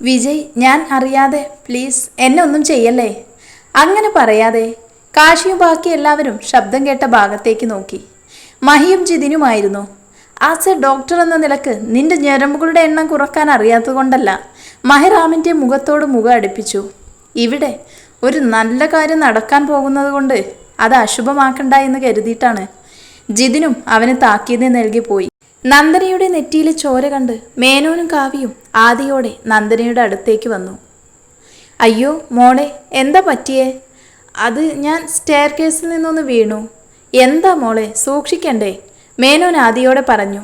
വിജയ് ഞാൻ അറിയാതെ പ്ലീസ് എന്നെ ഒന്നും ചെയ്യല്ലേ? അങ്ങനെ പറയാതെ കാശിയും ബാക്കി എല്ലാവരും ശബ്ദം കേട്ട ഭാഗത്തേക്ക് നോക്കി. മഹിയും ജിതിനുമായിരുന്നു. ആസ് എ ഡോക്ടർ എന്ന നിലയ്ക്ക് നിന്റെ ഞരമ്പുകളുടെ എണ്ണം കുറയ്ക്കാൻ അറിയാത്തതുകൊണ്ടല്ല മഹിറാമിന്റെ മുഖത്തോട് മുഖം അടുപ്പിച്ചു. ഇവിടെ ഒരു നല്ല കാര്യം നടക്കാൻ പോകുന്നത് കൊണ്ട് അത് അശുഭമാക്കണ്ട എന്ന് കരുതിയിട്ടാണ്. ജിതിനും അവന് താക്കീത് നൽകി പോയി. നന്ദനയുടെ നെറ്റിയിലെ ചോര കണ്ട് മേനോനും കാവ്യയും ആദിയോടെ നന്ദനയുടെ അടുത്തേക്ക് വന്നു. അയ്യോ മോളെ എന്താ പറ്റിയേ? അത് ഞാൻ സ്റ്റെയർ കേസിൽ നിന്നൊന്ന് വീണു. എന്താ മോളെ സൂക്ഷിക്കണ്ടേ? മേനോൻ ആദിയോടെ പറഞ്ഞു.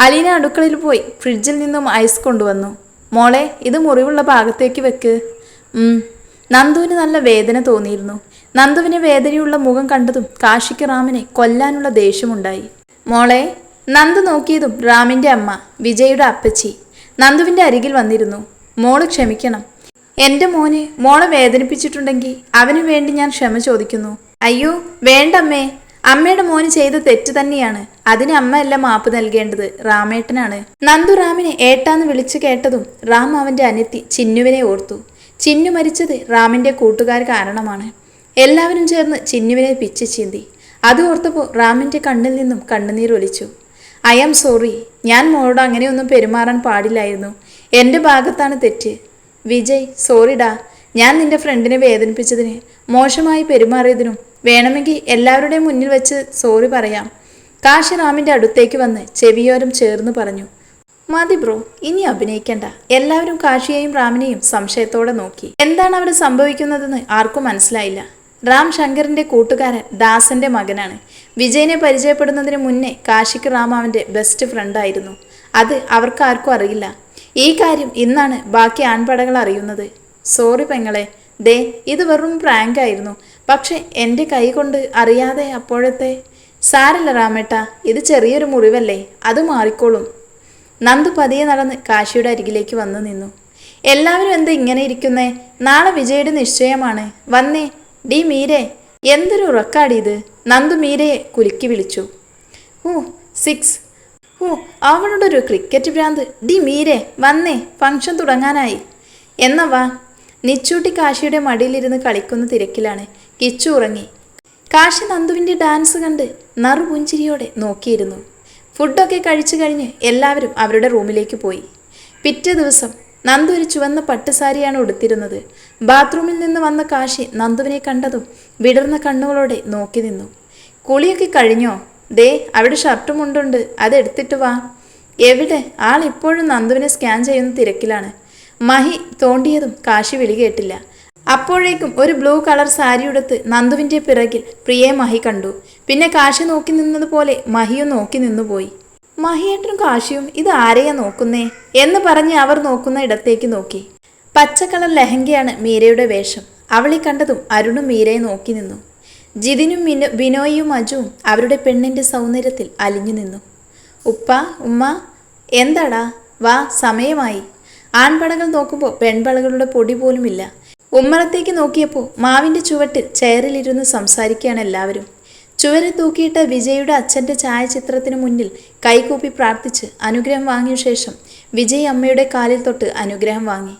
അലീന അടുക്കളയിൽ പോയി ഫ്രിഡ്ജിൽ നിന്നും ഐസ് കൊണ്ടുവന്നു. മോളെ ഇത് മുറിവുള്ള ഭാഗത്തേക്ക് വെക്ക്. നന്ദുവിന് നല്ല വേദന തോന്നിയിരുന്നു. നന്ദുവിന് വേദനയുള്ള മുഖം കണ്ടതും കാശിക്ക് റാമിനെ കൊല്ലാനുള്ള ദേഷ്യമുണ്ടായി. മോളെ നന്ദു നോക്കിയതും റാമിന്റെ അമ്മ വിജയുടെ അപ്പച്ചി. നന്ദുവിന്റെ അരികിൽ വന്നിരുന്നു. മോൾ ക്ഷമിക്കണം. എന്റെ മോനെ മോളെ വേദനിപ്പിച്ചിട്ടുണ്ടെങ്കിൽ അവന് വേണ്ടി ഞാൻ ക്ഷമ ചോദിക്കുന്നു. അയ്യോ വേണ്ടമ്മേ. അമ്മയുടെ മോന് ചെയ്ത തെറ്റ് തന്നെയാണ്. അതിന് അമ്മയല്ല മാപ്പ് നൽകേണ്ടത്. റാമേട്ടനാണ് നന്ദു റാമിനെ ഏട്ടാന്ന് വിളിച്ചു കേട്ടതും റാം അവന്റെ അനിയത്തി ചിന്നുവിനെ ഓർത്തു. ചിന്നു മരിച്ചത് റാമിന്റെ കൂട്ടുകാർ കാരണമാണ്. എല്ലാവരും ചേർന്ന് ചിന്നുവിനെ പിച്ചു ചീന്തി. അത് ഓർത്തപ്പോൾ റാമിന്റെ കണ്ണിൽ നിന്നും കണ്ണുനീർ ഒലിച്ചു. I am sorry. ഞാൻ മോളോട് അങ്ങനെയൊന്നും പെരുമാറാൻ പാടില്ലായിരുന്നു. എന്റെ ഭാഗത്താണ് തെറ്റ്. വിജയ് സോറിഡാ ഞാൻ നിന്റെ ഫ്രണ്ടിനെ വേദനിപ്പിച്ചതിന് മോശമായി പെരുമാറിയതിനും വേണമെങ്കിൽ എല്ലാവരുടെയും മുന്നിൽ വെച്ച് സോറി പറയാം. കാശി റാമിന്റെ അടുത്തേക്ക് വന്ന് ചെവിയോരം ചേർന്ന് പറഞ്ഞു. മതി ബ്രോ ഇനി അഭിനയിക്കണ്ട. എല്ലാവരും കാശിയെയും റാമിനെയും സംശയത്തോടെ നോക്കി. എന്താണ് അവിടെ സംഭവിക്കുന്നതെന്ന് ആർക്കും മനസ്സിലായില്ല. റാം ശങ്കറിന്റെ കൂട്ടുകാരൻ ദാസന്റെ മകനാണ്. വിജയനെ പരിചയപ്പെടുന്നതിന് മുന്നേ കാശിക്ക് റാം അവന്റെ ബെസ്റ്റ് ഫ്രണ്ടായിരുന്നു അത് അവർക്ക് ആർക്കും അറിയില്ല. ഈ കാര്യം ഇന്നാണ് ബാക്കി ആൺപടകൾ അറിയുന്നത്. സോറി പെങ്ങളെ. ദേ ഇത് വെറും പ്രാങ്ക് ആയിരുന്നു. പക്ഷെ എന്റെ കൈ കൊണ്ട് അറിയാതെ അപ്പോഴത്തെ സാരല്ല റാമേട്ട ഇത് ചെറിയൊരു മുറിവല്ലേ? അത് മാറിക്കോളും. നന്ദു പതിയെ നടന്ന് കാശിയുടെ അരികിലേക്ക് വന്നു നിന്നു. എല്ലാവരും എന്താ ഇങ്ങനെ ഇരിക്കുന്നേ? നാളെ വിജയുടെ നിശ്ചയമാണ്. വന്നേ ഡി മീരെ എന്തൊരു ഉറക്കാടി ഇത് നന്ദു മീരയെ കുലുക്കി വിളിച്ചു. ഓ സിക്സ്. ഓ അവളുടെ ഒരു ക്രിക്കറ്റ് ഭ്രാന്ത്. ഡി മീരെ വന്നേ ഫംഗ്ഷൻ തുടങ്ങാനായി. എന്നാ വാ. നിച്ചൂട്ടി കാശിയുടെ മടിയിലിരുന്ന് കളിക്കുന്ന തിരക്കിലാണ്. കിച്ചു ഉറങ്ങി. കാശി നന്ദുവിന്റെ ഡാൻസ് കണ്ട് നറുപുഞ്ചിരിയോടെ നോക്കിയിരുന്നു. ഫുഡൊക്കെ കഴിച്ചു കഴിഞ്ഞ് എല്ലാവരും അവരുടെ റൂമിലേക്ക് പോയി. പിറ്റേ ദിവസം നന്ദു ഒരു ചുവന്ന പട്ടുസാരിയാണ് ഉടുത്തിരുന്നത്. ബാത്റൂമിൽ നിന്ന് വന്ന കാശി നന്ദുവിനെ കണ്ടതും വിടർന്ന കണ്ണുകളോടെ നോക്കി നിന്നു. കുളിയൊക്കെ കഴിഞ്ഞോ? ദേ അവിടെ ഷർട്ടും മുണ്ടുണ്ട് അതെടുത്തിട്ട് വാ. എവിടെ? ആൾ ഇപ്പോഴും നന്ദുവിനെ സ്കാൻ ചെയ്യുന്ന തിരക്കിലാണ്. മഹി തോണ്ടിയതും കാശി വിളി കേട്ടില്ല. അപ്പോഴേക്കും ഒരു ബ്ലൂ കളർ സാരി ഉടുത്ത് നന്ദുവിന്റെ പിറകിൽ പ്രിയെ മഹി കണ്ടു. പിന്നെ കാശി നോക്കി നിന്നതുപോലെ മഹിയും നോക്കി നിന്നുപോയി. മഹിയേട്ടനും കാശിയും ഇത് ആരെയാ നോക്കുന്നേ? എന്ന് പറഞ്ഞ് അവർ നോക്കുന്ന ഇടത്തേക്ക് നോക്കി. പച്ചക്കളർ ലഹങ്കയാണ് മീരയുടെ വേഷം. അവളെ കണ്ടതും അരുണും മീരയെ നോക്കി നിന്നു. ജിതിനും മിനു ബിനോയിയും അജുവും അവരുടെ പെണ്ണിന്റെ സൗന്ദര്യത്തിൽ അലിഞ്ഞു നിന്നു. ഉപ്പ ഉമ്മ എന്താടാ? വാ സമയമായി. ആൺപടകൾ നോക്കുമ്പോൾ പെൺപടകളുടെ പൊടി പോലുമില്ല. ഉമ്മറത്തേക്ക് നോക്കിയപ്പോൾ മാവിന്റെ ചുവട്ടിൽ ചെയറിലിരുന്ന് സംസാരിക്കുകയാണ് എല്ലാവരും. ചുവരെ തൂക്കിയിട്ട വിജയുടെ അച്ഛന്റെ ഛായാചിത്രത്തിന് മുന്നിൽ കൈകൂപ്പി പ്രാർത്ഥിച്ച് അനുഗ്രഹം വാങ്ങിയ ശേഷം വിജയ് അമ്മയുടെ കാലിൽ തൊട്ട് അനുഗ്രഹം വാങ്ങി.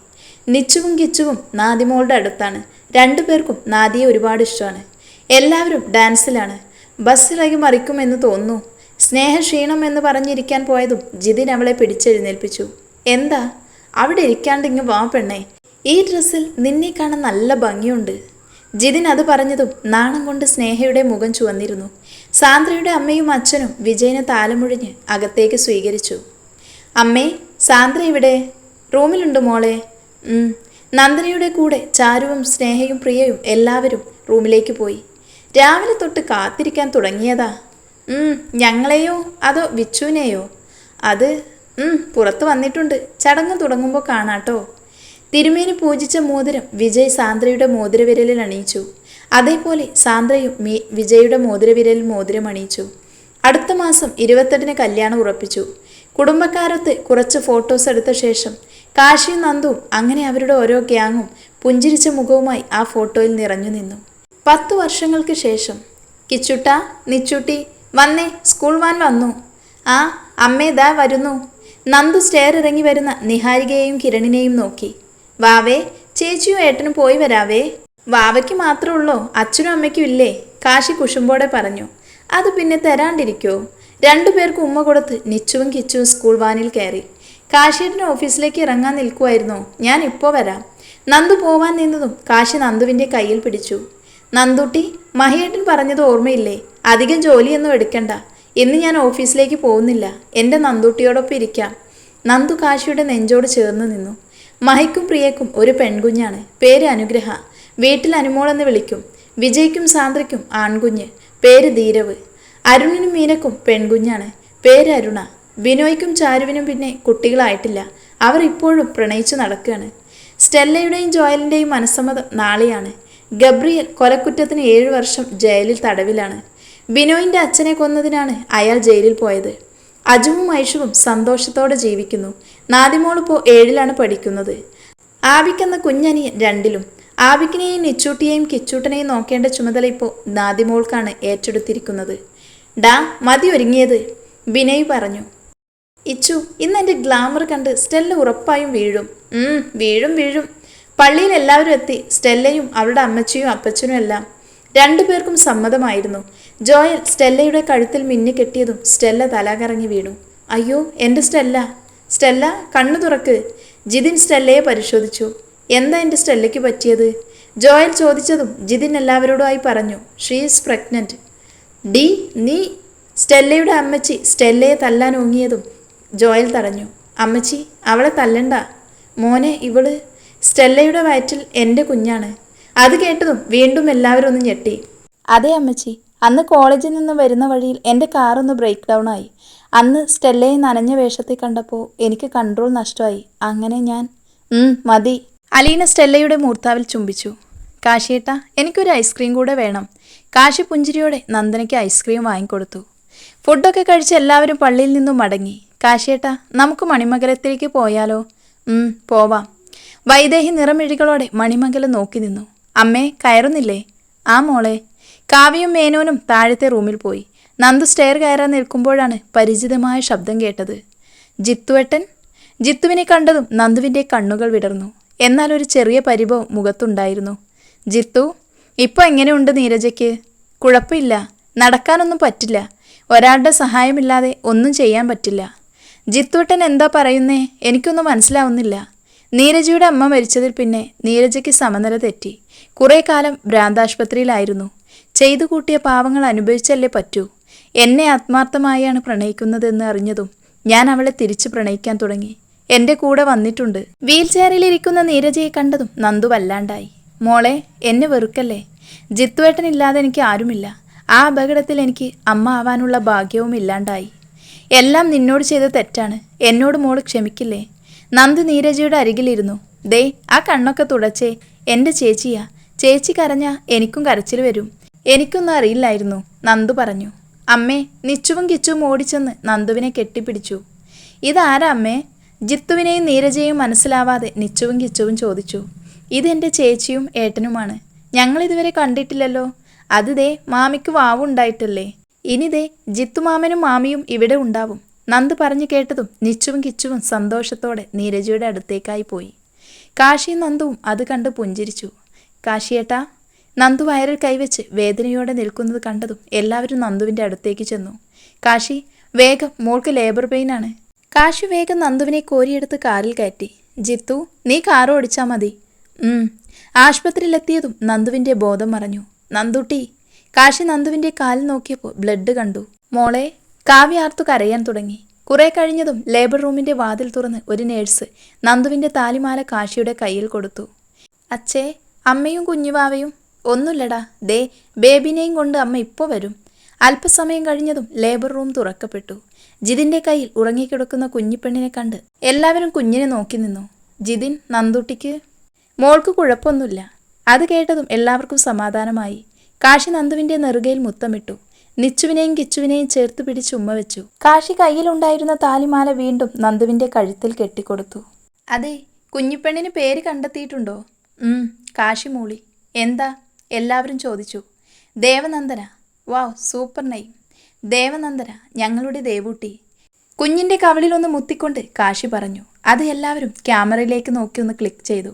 നിച്ചുവും കിച്ചുവും നാദിമോളുടെ അടുത്താണ്. രണ്ടു പേർക്കും നാദിയെ ഒരുപാട് ഇഷ്ടമാണ്. എല്ലാവരും ഡാൻസിലാണ്. ബസ്സിലകി മറിക്കുമെന്ന് തോന്നുന്നു. സ്നേഹക്ഷീണം എന്ന് പറഞ്ഞിരിക്കാൻ പോയതും ജിതിൻ അവളെ പിടിച്ചെഴുന്നേൽപ്പിച്ചു. എന്താ? അവിടെ ഇരിക്കാണ്ട് ഇങ്ങ് വാ പെണ്ണേ. ഈ ഡ്രസ്സിൽ നിന്നെ കാണാൻ നല്ല ഭംഗിയുണ്ട്. ജിതിൻ അത് പറഞ്ഞതും നാണം കൊണ്ട് സ്നേഹയുടെ മുഖം ചുവന്നിരുന്നു. സാന്ദ്രയുടെ അമ്മയും അച്ഛനും വിജയനെ താലമുഴിഞ്ഞ് അകത്തേക്ക് സ്വീകരിച്ചു. അമ്മേ സാന്ദ്ര ഇവിടെ റൂമിലുണ്ട് മോളെ? നന്ദനയുടെ കൂടെ ചാരുവും സ്നേഹയും പ്രിയയും എല്ലാവരും റൂമിലേക്ക് പോയി. രാവിലെ തൊട്ട് കാത്തിരിക്കാൻ തുടങ്ങിയതാ. ഞങ്ങളെയോ? അതോ വിച്ചുവിനെയോ? അത് പുറത്ത് വന്നിട്ടുണ്ട്. ചടങ്ങ് തുടങ്ങുമ്പോൾ കാണാട്ടോ. തിരുമേനി പൂജിച്ച മോതിരം വിജയ് സാന്ദ്രയുടെ മോതിരവിരലിൽ അണിയിച്ചു. അതേപോലെ സാന്ദ്രയും മീ വിജയുടെ മോതിരവിരലിൽ മോതിരം അണിയിച്ചു. അടുത്ത മാസം ഇരുപത്തെട്ടിന് കല്യാണം ഉറപ്പിച്ചു. കുടുംബക്കാരത്ത് കുറച്ച് ഫോട്ടോസ് എടുത്ത ശേഷം കാശിയും നന്ദുവും അങ്ങനെ അവരുടെ ഓരോ ഗ്യാങ്ങും പുഞ്ചിരിച്ച മുഖവുമായി ആ ഫോട്ടോയിൽ നിറഞ്ഞു നിന്നു. പത്തു വർഷങ്ങൾക്ക് ശേഷം കിച്ചുട്ട നിച്ചുട്ടി വന്നേ സ്കൂൾ വാൻ വന്നു. ആ അമ്മേ ദാ വരുന്നു. നന്ദു സ്റ്റെയർ ഇറങ്ങി വരുന്ന നിഹാരികയെയും കിരണിനെയും നോക്കി. വാവേ ചേച്ചിയും ഏട്ടനും പോയി വരാവേ. വാവയ്ക്ക് മാത്രമേ ഉള്ളോ? അച്ഛനും അമ്മയ്ക്കും ഇല്ലേ? കാശി കുശുമ്പോടെ പറഞ്ഞു. അത് പിന്നെ തരാണ്ടിരിക്കോ? രണ്ടുപേർക്കും ഉമ്മ കൊടുത്ത് നിച്ചുവും കിച്ചുവും സ്കൂൾ വാനിൽ കയറി. കാശിയേട്ടൻ ഓഫീസിലേക്ക് ഇറങ്ങാൻ നിൽക്കുമായിരുന്നു ഞാൻ ഇപ്പോൾ വരാം. നന്ദു പോവാൻ നിന്നതും കാശി നന്ദുവിന്റെ കയ്യിൽ പിടിച്ചു. നന്ദുട്ടി മഹിയേട്ടൻ പറഞ്ഞത് ഓർമ്മയില്ലേ? അധികം ജോലിയൊന്നും എടുക്കണ്ട. ഇന്ന് ഞാൻ ഓഫീസിലേക്ക് പോകുന്നില്ല. എന്റെ നന്ദുട്ടിയോടൊപ്പം ഇരിക്കാം. നന്ദു കാശിയുടെ നെഞ്ചോട് ചേർന്ന് നിന്നു. മഹിക്കും പ്രിയക്കും ഒരു പെൺകുഞ്ഞാണ്. പേര് അനുഗ്രഹ. വീട്ടിൽ അനുമോളെന്ന് വിളിക്കും. വിജയ്ക്കും സാന്ദ്രയ്ക്കും ആൺകുഞ്ഞ്. പേര് ധീരവ്. അരുണിനും മീനക്കും പെൺകുഞ്ഞാണ്. പേര് അരുണ. ബിനോയ്ക്കും ചാരുവിനും പിന്നെ കുട്ടികളായിട്ടില്ല. അവർ ഇപ്പോഴും പ്രണയിച്ചു നടക്കുകയാണ്. സ്റ്റെല്ലയുടെയും ജോയലിന്റെയും മനസ്സമ്മതം നാളെയാണ്. ഗബ്രിയൽ കൊലക്കുറ്റത്തിന് ഏഴ് വർഷം ജയിലിൽ തടവിലാണ്. ബിനോയിന്റെ അച്ഛനെ കൊന്നതിനാണ് അയാൾ ജയിലിൽ പോയത്. അജുവും ഐഷുവും സന്തോഷത്തോടെ ജീവിക്കുന്നു. നാദിമോൾ ഇപ്പോൾ ഏഴിലാണ് പഠിക്കുന്നത്. ആബിക്കെന്ന കുഞ്ഞനിയൻ രണ്ടിലും ആബിക്കിനെയും നിച്ചൂട്ടിയെയും കിച്ചൂട്ടനെയും നോക്കേണ്ട ചുമതല ഇപ്പോൾ നാദിമോൾക്കാണ് ഏറ്റെടുത്തിരിക്കുന്നത്. ഡാ മതി ഒരുങ്ങിയത് വിനയ് പറഞ്ഞു. ഇച്ചു ഇന്ന് എന്റെ ഗ്ലാമർ കണ്ട് സ്റ്റെല്ല ഉറപ്പായും വീഴും. വീഴും വീഴും. പള്ളിയിൽ എല്ലാവരും എത്തി സ്റ്റെല്ലയും അവളുടെ അമ്മച്ചിയും അപ്പച്ചനും എല്ലാം. രണ്ടുപേർക്കും സമ്മതമായിരുന്നു. ജോയൽ സ്റ്റെല്ലയുടെ കഴുത്തിൽ മിന്നി കെട്ടിയതും സ്റ്റെല്ല തലകറങ്ങി വീണു. അയ്യോ എന്റെ സ്റ്റെല്ല. സ്റ്റെല്ല കണ്ണു തുറക്ക്. ജിതിൻ സ്റ്റെല്ലയെ പരിശോധിച്ചു. എന്താ എന്റെ സ്റ്റെല്ലയ്ക്ക് പറ്റിയത്? ജോയൽ ചോദിച്ചതും ജിതിൻ എല്ലാവരോടുമായി പറഞ്ഞു ഷീ ഈസ് പ്രഗ്നന്റ് ഡി നീ സ്റ്റെല്ലയുടെ അമ്മച്ചി സ്റ്റെല്ലയെ തല്ലാൻ ഓങ്ങിയതും ജോയൽ തടഞ്ഞു. അമ്മച്ചി അവളെ തല്ലണ്ട. മോനെ ഇവൾ സ്റ്റെല്ലയുടെ വയറ്റിൽ എന്റെ കുഞ്ഞാണ്. അത് കേട്ടതും വീണ്ടും എല്ലാവരും ഒന്ന് ഞെട്ടി. അതെ അമ്മച്ചി അന്ന് കോളേജിൽ നിന്ന് വരുന്ന വഴിയിൽ എന്റെ കാറൊന്ന് ബ്രേക്ക് ഡൗൺ ആയി. അന്ന് സ്റ്റെല്ലയെ നനഞ്ഞ വേഷത്തിൽ കണ്ടപ്പോൾ എനിക്ക് കൺട്രോൾ നഷ്ടമായി. അങ്ങനെ ഞാൻ മതി. അലീന സ്റ്റെല്ലയുടെ മൂർത്താവിൽ ചുംബിച്ചു. കാശിയേട്ട എനിക്കൊരു ഐസ്ക്രീം കൂടെ വേണം. കാശി പുഞ്ചിരിയോടെ നന്ദനയ്ക്ക് ഐസ്ക്രീം വാങ്ങിക്കൊടുത്തു. ഫുഡൊക്കെ കഴിച്ച് എല്ലാവരും പള്ളിയിൽ നിന്നും മടങ്ങി. കാശിയേട്ട നമുക്ക് മണിമകലത്തിലേക്ക് പോയാലോ? പോവാം. വൈദേഹി നിറമിഴികളോടെ മണിമംഗലം നോക്കി നിന്നു. അമ്മേ കയറുന്നില്ലേ? ആ മോളെ. കാവ്യയും മേനോനും താഴത്തെ റൂമിൽ പോയി. നന്ദു സ്റ്റെയർ കയറാൻ നിൽക്കുമ്പോഴാണ് പരിചിതമായ ശബ്ദം കേട്ടത്. ജിത്തുവേട്ടൻ ജിത്തുവിനെ കണ്ടതും നന്ദുവിന്റെ കണ്ണുകൾ വിടർന്നു. എന്നാൽ ഒരു ചെറിയ പരിഭവം മുഖത്തുണ്ടായിരുന്നു. ജിത്തു ഇപ്പോൾ എങ്ങനെയുണ്ട് നീരജയ്ക്ക്? കുഴപ്പമില്ല. നടക്കാനൊന്നും പറ്റില്ല. ഒരാളുടെ സഹായമില്ലാതെ ഒന്നും ചെയ്യാൻ പറ്റില്ല. ജിത്തുവേട്ടൻ എന്താ പറയുന്നേ? എനിക്കൊന്നും മനസ്സിലാവുന്നില്ല. നീരജയുടെ അമ്മ മരിച്ചതിൽ പിന്നെ നീരജയ്ക്ക് സമനില തെറ്റി. കുറേ കാലം ഭ്രാന്താശുപത്രിയിലായിരുന്നു. ചെയ്തു കൂട്ടിയ പാവങ്ങൾ അനുഭവിച്ചല്ലേ പറ്റൂ. എന്നെ ആത്മാർത്ഥമായാണ് പ്രണയിക്കുന്നതെന്ന് അറിഞ്ഞതും ഞാൻ അവളെ തിരിച്ചു പ്രണയിക്കാൻ തുടങ്ങി. എന്റെ കൂടെ വന്നിട്ടുണ്ട്. വീൽ ചെയറിലിരിക്കുന്ന നീരജയെ കണ്ടതും നന്ദു വല്ലാണ്ടായി. മോളെ എന്നെ വെറുക്കല്ലേ? ജിത്തുവേട്ടനില്ലാതെ എനിക്ക് ആരുമില്ല. ആ അപകടത്തിൽ എനിക്ക് അമ്മ ആവാനുള്ള ഭാഗ്യവും ഇല്ലാണ്ടായി. എല്ലാം നിന്നോട് ചെയ്ത തെറ്റാണ്. എന്നോട് മോൾ ക്ഷമിക്കില്ലേ? നന്ദു നീരജയുടെ അരികിലിരുന്നു. ദേ ആ കണ്ണൊക്കെ തുടച്ചേ. എന്റെ ചേച്ചിയാ. ചേച്ചി കരഞ്ഞ എനിക്കും കരച്ചിൽ വരും. എനിക്കൊന്നും അറിയില്ലായിരുന്നു നന്ദു പറഞ്ഞു. അമ്മേ നിച്ചുവും കിച്ചുവും ഓടിച്ചെന്ന് നന്ദുവിനെ കെട്ടിപ്പിടിച്ചു. ഇതാരാ അമ്മേ? ജിത്തുവിനെയും നീരജയും മനസ്സിലാവാതെ നിച്ചുവും കിച്ചുവും ചോദിച്ചു. ഇതെന്റെ ചേച്ചിയും ഏട്ടനുമാണ്. ഞങ്ങൾ ഇതുവരെ കണ്ടിട്ടില്ലല്ലോ അതിതേ മാമിക്ക് വാവുണ്ടായിട്ടല്ലേ. ഇനിതേ ജിത്തുമാമനും മാമിയും ഇവിടെ ഉണ്ടാവും. നന്ദ് പറഞ്ഞു കേട്ടതും നിച്ചുവും കിച്ചുവും സന്തോഷത്തോടെ നീരജയുടെ അടുത്തേക്കായി പോയി. കാശിയും നന്ദുവും അത് കണ്ട് പുഞ്ചിരിച്ചു. കാശിയേട്ടാ നന്ദു വയറിൽ കൈവച്ച് വേദനയോടെ നിൽക്കുന്നത് കണ്ടതും എല്ലാവരും നന്ദുവിന്റെ അടുത്തേക്ക് ചെന്നു. കാശി വേഗം. മോൾക്ക് ലേബർ പെയിനാണ് കാശി വേഗം നന്ദുവിനെ കോരിയെടുത്ത് കാറിൽ കയറ്റി. ജിത്തു നീ കാർ ഓടിച്ചാൽ മതി. ആശുപത്രിയിലെത്തിയതും നന്ദുവിന്റെ ബോധം മറഞ്ഞു. നന്ദുട്ടി. കാശി നന്ദുവിന്റെ കാലിൽ നോക്കിയപ്പോൾ ബ്ലഡ് കണ്ടു. മോളെ കാവ്യാർത്തു കരയാൻ തുടങ്ങി. കുറെ കഴിഞ്ഞതും ലേബർ റൂമിന്റെ വാതിൽ തുറന്ന് ഒരു നേഴ്സ് നന്ദുവിന്റെ താലിമാല കാശിയുടെ കയ്യിൽ കൊടുത്തു. അച്ഛേ അമ്മയും കുഞ്ഞുവാവയും ഒന്നുമില്ലടാ ദേ ബേബിനെയും കൊണ്ട് അമ്മ ഇപ്പോൾ വരും. അല്പസമയം കഴിഞ്ഞതും ലേബർ റൂം തുറക്കപ്പെട്ടു. ജിതിന്റെ കയ്യിൽ ഉറങ്ങിക്കിടക്കുന്ന കുഞ്ഞിപ്പെണ്ണിനെ കണ്ട് എല്ലാവരും കുഞ്ഞിനെ നോക്കി നിന്നു. ജിതിൻ നന്ദുട്ടിക്ക് മോൾക്ക് കുഴപ്പമൊന്നുമില്ല. അത് കേട്ടതും എല്ലാവർക്കും സമാധാനമായി. കാശി നന്ദുവിന്റെ നെറുകയിൽ മുത്തമിട്ടു. നിച്ചുവിനെയും കിച്ചുവിനെയും ചേർത്ത് പിടിച്ച് ഉമ്മ വെച്ചു. കാശി കയ്യിലുണ്ടായിരുന്ന താലിമാല വീണ്ടും നന്ദുവിന്റെ കഴുത്തിൽ കെട്ടിക്കൊടുത്തു. അതെ കുഞ്ഞിപ്പെണ്ണിന് പേര് കണ്ടെത്തിയിട്ടുണ്ടോ? കാശി മൂളി എന്താ? എല്ലാവരും ചോദിച്ചു ദേവനന്ദന? വാവ് സൂപ്പർ നൈ ദേവനന്ദന ഞങ്ങളുടെ ദേവൂട്ടി. കുഞ്ഞിന്റെ കവളിലൊന്ന് മുത്തിക്കൊണ്ട് കാശി പറഞ്ഞു. അത് എല്ലാവരും ക്യാമറയിലേക്ക് നോക്കി ഒന്ന് ക്ലിക്ക് ചെയ്തു.